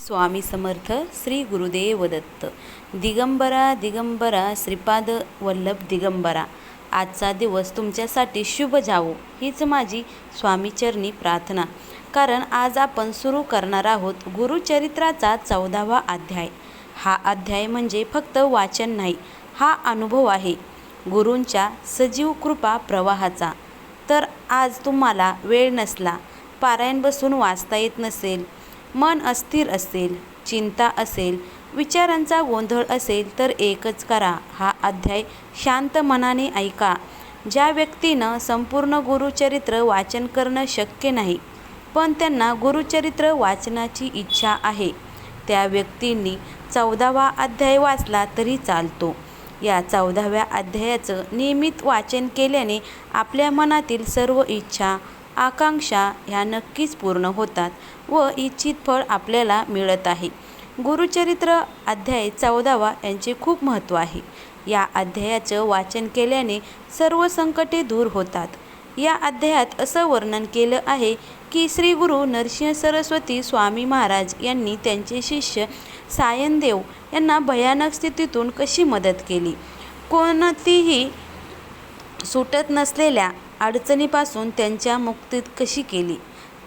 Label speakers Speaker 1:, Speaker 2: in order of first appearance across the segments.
Speaker 1: स्वामी समर्थ श्री गुरुदेव दत्त. दिगंबरा दिगंबरा श्रीपाद वल्लभ दिगंबरा. आजचा दिवस तुमच्यासाठी शुभ जावो हीच माझी स्वामीचरणी प्रार्थना. कारण आज आपण सुरू करणार आहोत गुरुचरित्राचा चौदावा अध्याय. हा अध्याय म्हणजे फक्त वाचन नाही हा अनुभव आहे. गुरूंच्या सजीव कृपा प्रवाहाचा. तर आज तुम्हाला वेळ नसला पारायण बसून वाचता येत नसेल मन अस्थिर असेल चिंता असेल विचारांचा गोंधळ असेल तर एकच करा. हा अध्याय शांत मनाने ऐका. ज्या व्यक्तीनं संपूर्ण गुरुचरित्र वाचन करणं शक्य नाही पण त्यांना गुरुचरित्र वाचनाची इच्छा आहे. त्या व्यक्तींनी चौदावा अध्याय वाचला तरी चालतो. या चौदाव्या अध्यायाचं नियमित वाचन केल्याने आपल्या मनातील सर्व इच्छा आकांक्षा ह्या नक्कीच पूर्ण होतात. व इच्छित फळ आपल्याला मिळत आहे. गुरुचरित्र अध्याय चौदावा यांचे खूप महत्त्व आहे. या अध्यायाचं वाचन केल्याने सर्व संकटे दूर होतात. या अध्यायात असं वर्णन केलं आहे की श्री गुरु नरसिंह सरस्वती स्वामी महाराज यांनी त्यांचे शिष्य सायनदेव यांना भयानक स्थितीतून कशी मदत केली? कोणतीही सुटत नसलेल्या अडचणीपासून त्यांच्या मुक्तीत कशी केली?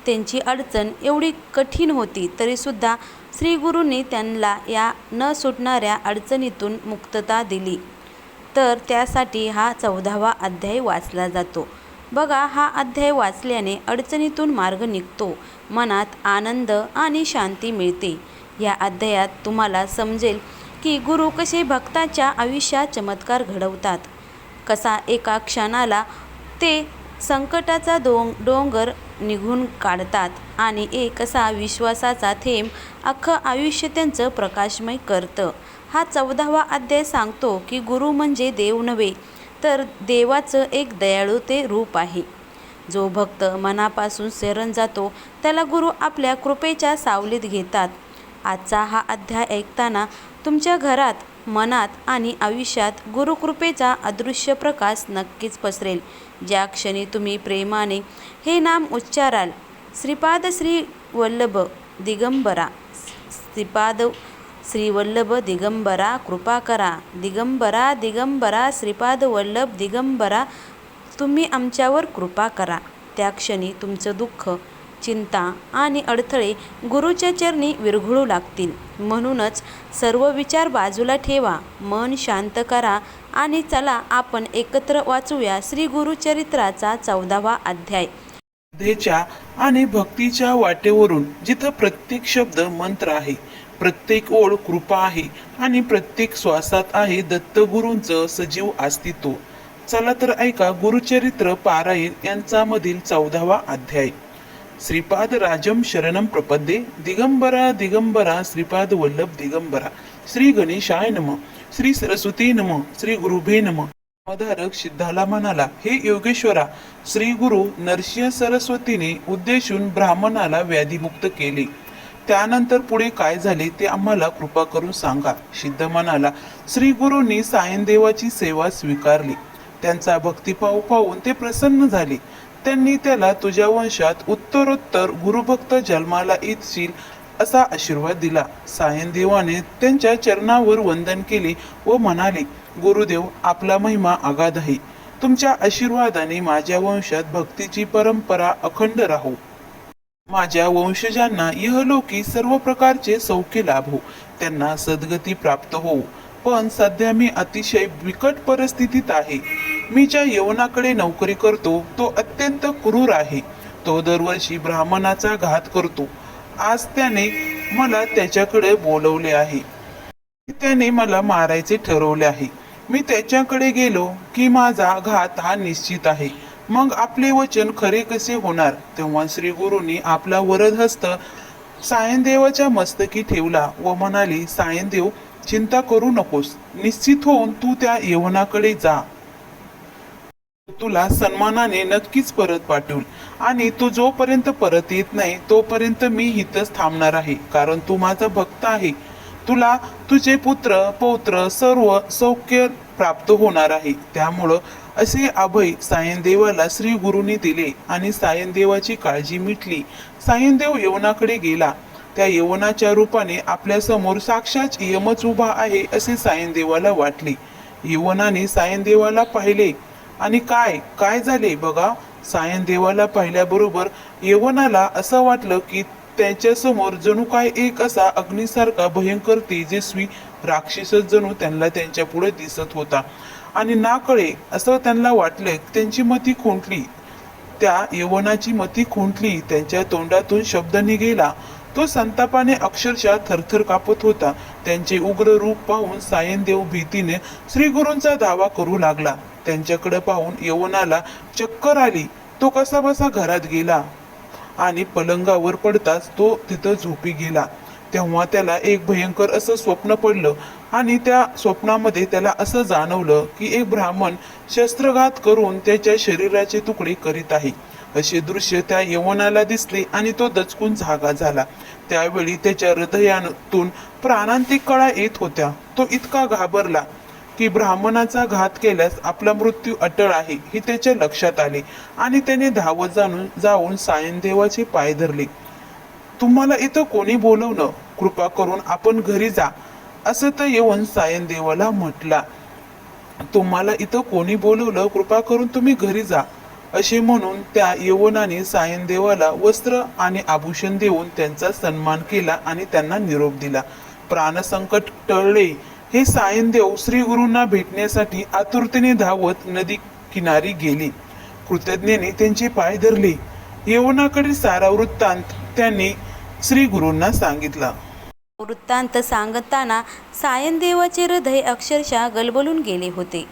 Speaker 1: त्यांची अडचण एवढी कठीण होती तरीसुद्धा श्रीगुरूंनी त्यांना या न सुटणाऱ्या अडचणीतून मुक्तता दिली. तर त्यासाठी हा चौदावा अध्याय वाचला जातो. बघा हा अध्याय वाचल्याने अडचणीतून मार्ग निघतो मनात आनंद आणि शांती मिळते. या अध्यायात तुम्हाला समजेल की गुरु कसे भक्ताच्या आयुष्यात चमत्कार घडवतात. कसा एका क्षणाला ते संकटाचा डोंग डोंगर निघून काढतात आणि एक असा विश्वासाचा थेंब अख्खं आयुष्य त्यांचं प्रकाशमय करतं. हा चौदावा अध्याय सांगतो की गुरु म्हणजे देव नव्हे तर देवाचं एक दयाळू ते रूप आहे. जो भक्त मनापासून शरण जातो त्याला गुरु आपल्या कृपेच्या सावलीत घेतात. आजचा हा अध्याय ऐकताना तुमच्या घरात मनात आणि आयुष्यात गुरुकृपेचा अदृश्य प्रकाश नक्कीच पसरेल. ज्या क्षणी तुम्ही प्रेमाने हे नाम उच्चाराल श्रीपाद श्री वल्लभ दिगंबरा श्रीपाद श्री वल्लभ दिगंबरा कृपा करा. दिगंबरा दिगंबरा श्रीपाद वल्लभ दिगंबरा तुम्ही आमच्यावर कृपा करा. त्या क्षणी तुमचं दुःख चिंता आणि अडथळे गुरुच्या चरणी विरघळू लागतील. म्हणूनच सर्व विचार बाजूला ठेवा मन शांत करा आणि चला आपण एकत्र वाचूया श्री गुरुचरित्राचा चौदावा अध्याय.
Speaker 2: श्रद्धेच्या आणि भक्तीच्या वाटेवरून जिथं प्रत्येक शब्द मंत्र आहे प्रत्येक ओळ कृपा आहे आणि प्रत्येक श्वासात आहे दत्तगुरूंचं सजीव अस्तित्व. चला तर ऐका गुरुचरित्र पारायण यांचा मधील चौदावा अध्याय. श्रीपाद राजम शरणम प्रपद्ये दिगंबरा दिगंबरा श्रीपाद वल्लभ दिगंबरा। श्री गणेशाय नम श्री सरस्वती नम श्री गुरुभे नम। धर्मधारक सिद्धाला म्हणाला हे योगेश्वरा श्री गुरु नरसिंह सरस्वतीने उद्देशून ब्राह्मणाला व्याधीमुक्त केले. त्यानंतर पुढे काय झाले ते आम्हाला कृपा करून सांगा. सिद्ध म्हणाला श्री गुरूंनी सायनदेवाची सेवा स्वीकारली. त्यांचा भक्तिभाव पाहून ते प्रसन्न झाले. त्यांनी त्याला तुझ्या वंशात उत्तरोत्तर गुरुभक्त जन्माला येतील असा आशीर्वाद दिला. सायनदेवाने त्यांच्या चरणावर वंदन केले व म्हणाले गुरुदेव आपला महिमा अगाध आहे. तुमच्या आशीर्वादाने माझ्या वंशात भक्तीची परंपरा अखंड राहो. माझ्या वंशजांना यहलोकी सर्व प्रकारचे सौख्य लाभो. त्यांना सद्गती प्राप्त हो. पण सध्या मी अतिशय बिकट परिस्थितीत आहे. मी ज्या यवनाकडे नोकरी करतो तो अत्यंत क्रूर आहे. तो दरवर्षी ब्राह्मणाचा घात करतो. आज त्याने मला त्याच्याकडे बोलवले आहे. त्याने मला मारायचे ठरवले आहे. मी त्याच्याकडे गेलो की माझा घात हा निश्चित आहे. मग आपले वचन खरे कसे होणार? तेव्हा श्री गुरुने आपला वरदहस्त सायनदेवाच्या मस्तकी ठेवला व म्हणाले सायनदेव चिंता करू नकोस. निश्चित होऊन तू त्या यवनाकडे जा. तुला सन्मानाने नक्कीच परत पाठवून. आणि तू जोपर्यंत परत येत नाही तोपर्यंत मी इथंच थांबणार आहे कारण तू माझा भक्त आहे. तुला तुझे पुत्र पौत्र सर्व सौख्य प्राप्त होणार आहे. त्यामुळं असे अभय सायनदेवाला श्री गुरुने दिले आणि सायनदेवाची काळजी मिटली. सायनदेव यवनाकडे गेला. त्या यवनाच्या रूपाने आपल्यासमोर साक्षात यमच उभा आहे असे सायनदेवाला वाटले. यवनाने सायनदेवाला पाहिले. आणि काय? काय झाले? बघा सायनदेवाला पाहिल्याबरोबर यवनाला असं वाटलं की त्यांच्यासमोर जणू काय एक असा अग्नीसारखा भयंकर तेजस्वी राक्षसच जणू त्यांना त्यांच्या पुढे दिसत होता. आणि नाकळे असं त्यांना वाटलं त्यांची मती खुंटली. त्या यवनाची मती खुंटली त्यांच्या तोंडातून शब्द निघेला तो संतापाने अक्षरशः थरथर कापत होता. त्यांचे उग्र रूप पाहून सायनदेव भीतीने श्री गुरूंचा दावा करू लागला. त्यांच्याकडे पाहून यवनाला चक्कर आली. तो कसा बसा घरात गेला आणि पलंगावर पडताच तो तिथं झोपी गेला. तेव्हा त्याला एक भयंकर असं स्वप्न पडलं आणि त्या स्वप्नामध्ये त्याला असं जाणवलं की एक ब्राह्मण शस्त्रघात करून त्याच्या शरीराचे तुकडे करीत आहे. असे दृश्य त्या यवनाला दिसले आणि तो दचकून जागा झाला. त्यावेळी त्याच्या हृदयातून प्राणांतिक कळा येत होत्या. तो इतका घाबरला की ब्राह्मणाचा घात केल्यास आपला मृत्यू अटळ आहे हे त्याच्या लक्षात आले आणि त्याने धावत जाणून जाऊन सायनदेवाचे पाय धरले. तुम्हाला इथं कोणी बोलवलं? कृपा करून आपण घरी जा असं तर येऊन सायनदेवाला म्हटला. तुम्हाला इथं कोणी बोलवलं? कृपा करून तुम्ही घरी जा असे म्हणून त्या यवनाने सायनदेवाला वस्त्र आणि आभूषण देऊन त्यांचा सन्मान केला आणि त्यांना निरोप दिला. प्राणसंकट टळले. हे सायनदेव श्री गुरूंना भेटण्यासाठी आतुरतेने धावत नदी किनारी गेले. कृतज्ञेने त्यांचे पाय धरले. येवनाकडे सारा वृत्तांत त्यांनी श्री गुरूंना सांगितला.
Speaker 1: वृत्तांत सांगताना सायनदेवाचे हृदय अक्षरशः गलबलून गेले होते.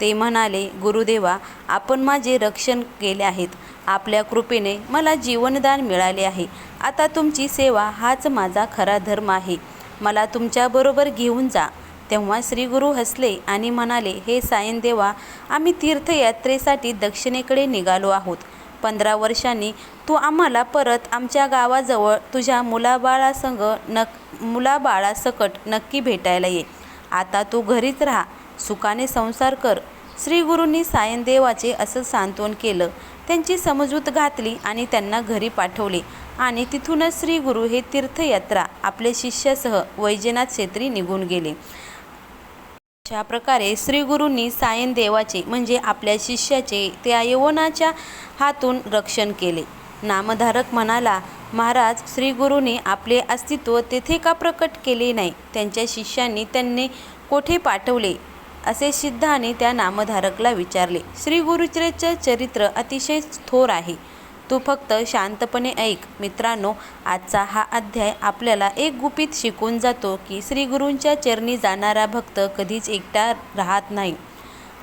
Speaker 1: ते म्हणाले गुरुदेवा आपण माझे रक्षण केले आहेत. आपल्या कृपेने मला जीवनदान मिळाले आहे. आता तुमची सेवा हाच माझा खरा धर्म आहे. मला तुमच्याबरोबर घेऊन जा. तेव्हा श्रीगुरू हसले आणि म्हणाले हे सायनदेवा आम्ही तीर्थयात्रेसाठी दक्षिणेकडे निघालो आहोत. पंधरा वर्षांनी तू आम्हाला परत आमच्या गावाजवळ तुझ्या मुलाबाळासंग नक मुलाबाळासकट नक्की भेटायला ये. आता तू घरीच राहा. सुखाने संसार कर. श्रीगुरूंनी सायनदेवाचे असं सांत्वन केलं. त्यांची समजूत घातली आणि त्यांना घरी पाठवले. आणि तिथूनच श्रीगुरू हे तीर्थयात्रा आपल्या शिष्यासह वैजनाथ क्षेत्री निघून गेले. अशा प्रकारे श्रीगुरूंनी सायन देवाचे म्हणजे आपल्या शिष्याचे त्या यवनाच्या हातून रक्षण केले. नामधारक म्हणाला महाराज श्रीगुरूंनी आपले अस्तित्व तेथे का प्रकट केले नाही? त्यांच्या शिष्यांनी त्यांनी कोठे पाठवले? असे सिद्धाने त्या नामधारकला विचारले. श्री चरित्र अतिशय थोर आहे. तू फक्त शांतपणे ऐक. मित्रांनो आजचा हा अध्याय आपल्याला एक गुपित शिकून जातो की श्रीगुरूंच्या चरणी जाणारा भक्त कधीच एकटा राहत नाही.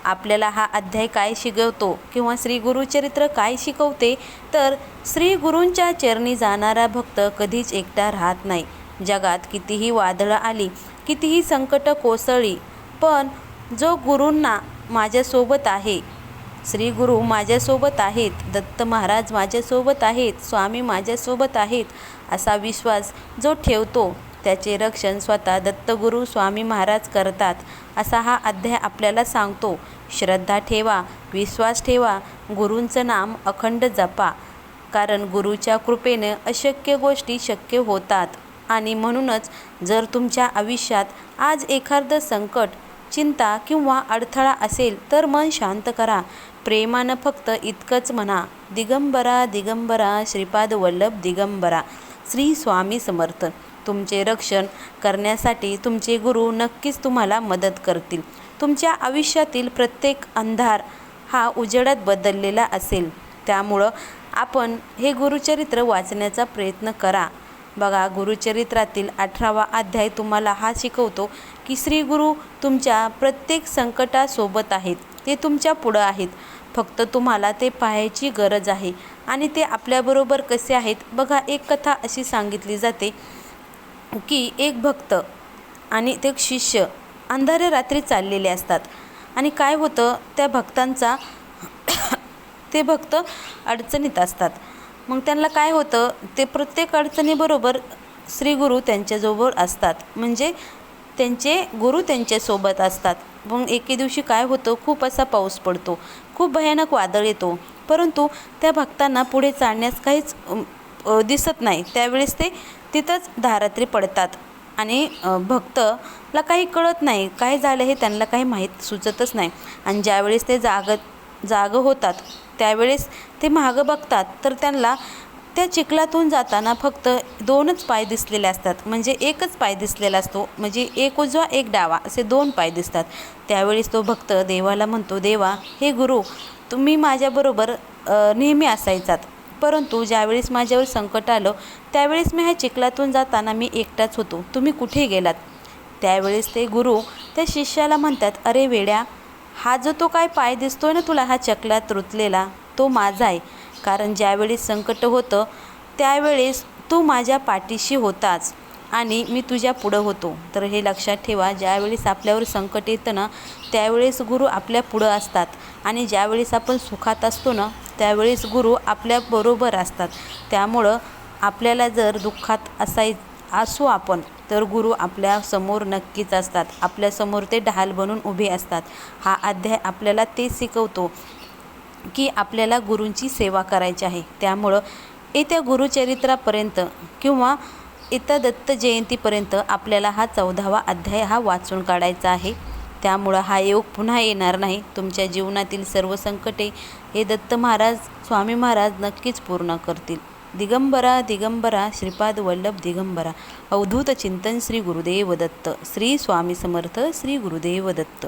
Speaker 1: आपल्याला हा अध्याय काय शिकवतो किंवा श्री गुरुचरित्र काय शिकवते? तर श्रीगुरूंच्या चरणी जाणारा भक्त कधीच एकटा राहत नाही. जगात कितीही वादळं आली कितीही संकट कोसळली पण जो गुरूंना माझ्यासोबत आहे श्री गुरु माझ्यासोबत आहेत दत्त महाराज माझ्यासोबत आहेत स्वामी माझ्यासोबत आहेत असा विश्वास जो ठेवतो त्याचे रक्षण स्वतः दत्तगुरू स्वामी महाराज करतात असा हा अध्याय आपल्याला सांगतो. श्रद्धा ठेवा विश्वास ठेवा गुरूंचं नाम अखंड जपा कारण गुरुच्या कृपेने अशक्य गोष्टी शक्य होतात. आणि म्हणूनच जर तुमच्या आयुष्यात आज एखादं संकट चिंता किंवा अडथळा असेल तर मन शांत करा. प्रेमानं फक्त इतकंच म्हणा. दिगंबरा दिगंबरा श्रीपाद वल्लभ दिगंबरा. श्री स्वामी समर्थ. तुमचे रक्षण करण्यासाठी तुमचे गुरु नक्कीच तुम्हाला मदत करतील. तुमच्या आयुष्यातील प्रत्येक अंधार हा उजेडात बदललेला असेल. त्यामुळं आपण हे गुरुचरित्र वाचण्याचा प्रयत्न करा. बघा गुरुचरित्रातील अठरावा अध्याय तुम्हाला हा शिकवतो की श्री गुरु तुमच्या प्रत्येक संकटासोबत आहेत. ते तुमच्या पुढं आहेत. फक्त तुम्हाला ते पाहायची गरज आहे. आणि ते आपल्याबरोबर कसे आहेत? बघा एक कथा अशी सांगितली जाते की एक भक्त आणि ते शिष्य अंधाऱ्या रात्री चाललेले असतात. आणि काय होतं? त्या भक्तांचा ते भक्त अडचणीत असतात. मग त्यांना काय होतं? ते प्रत्येक अडचणीबरोबर श्रीगुरु त्यांच्याजवळ असतात. म्हणजे त्यांचे गुरु त्यांच्यासोबत असतात. मग एके दिवशी काय होतं? खूप असा पाऊस पडतो. खूप भयानक वादळ येतो. परंतु त्या भक्तांना पुढे चालण्यास काहीच दिसत नाही. त्यावेळेस ते तिथंच धारात्री पडतात. आणि भक्तला काही कळत नाही. काय झालं हे त्यांना काही माहीत सुचतच नाही. आणि ज्यावेळेस ते जाग जाग होतात त्यावेळेस ते मागं बघतात तर त्यांना त्या चिखलातून जाताना फक्त दोनच पाय दिसलेले असतात. म्हणजे एकच पाय दिसलेला असतो. म्हणजे एक उजवा एक डावा असे दोन पाय दिसतात. त्यावेळेस तो भक्त देवाला म्हणतो देवा हे गुरु तुम्ही माझ्याबरोबर नेहमी असायचात. परंतु ज्यावेळेस माझ्यावर संकट आलं त्यावेळेस मी ह्या चिखलातून जाताना मी एकटाच होतो. तुम्ही कुठे गेलात? त्यावेळेस ते गुरु त्या शिष्याला म्हणतात अरे वेड्या हा जो तो काय पाय दिसतोय ना तुला हा चकलात रुतलेला तो माझा आहे. कारण ज्यावेळेस संकट होतं त्यावेळेस तू माझ्या पाठीशी होताच आणि मी तुझ्या पुढं होतो. तर हे लक्षात ठेवा ज्यावेळेस आपल्यावर संकट येतं ना त्यावेळेस गुरु आपल्या पुढं असतात. आणि ज्यावेळेस आपण सुखात असतो ना त्यावेळेस गुरु आपल्याबरोबर असतात. त्यामुळं आपल्याला जर दुःखात असाय असू आपण तर गुरु आपल्यासमोर नक्कीच असतात. आपल्यासमोर ते ढाल बनून उभे असतात. हा अध्याय आपल्याला ते शिकवतो. की आपल्याला गुरूंची सेवा करायची आहे. त्यामुळं येत्या गुरुचरित्रापर्यंत किंवा येत्या दत्त जयंतीपर्यंत आपल्याला हा चौदावा अध्याय हा वाचून काढायचा आहे. त्यामुळं हा योग पुन्हा येणार नाही. तुमच्या जीवनातील सर्व संकटे हे दत्त महाराज स्वामी महाराज नक्कीच पूर्ण करतील. दिगंबरा दिगंबरा श्रीपाद वल्लभ दिगंबरा. अवधूत चिंतन श्री गुरुदेव दत्त. श्री स्वामी समर्थ श्री गुरुदेव दत्त.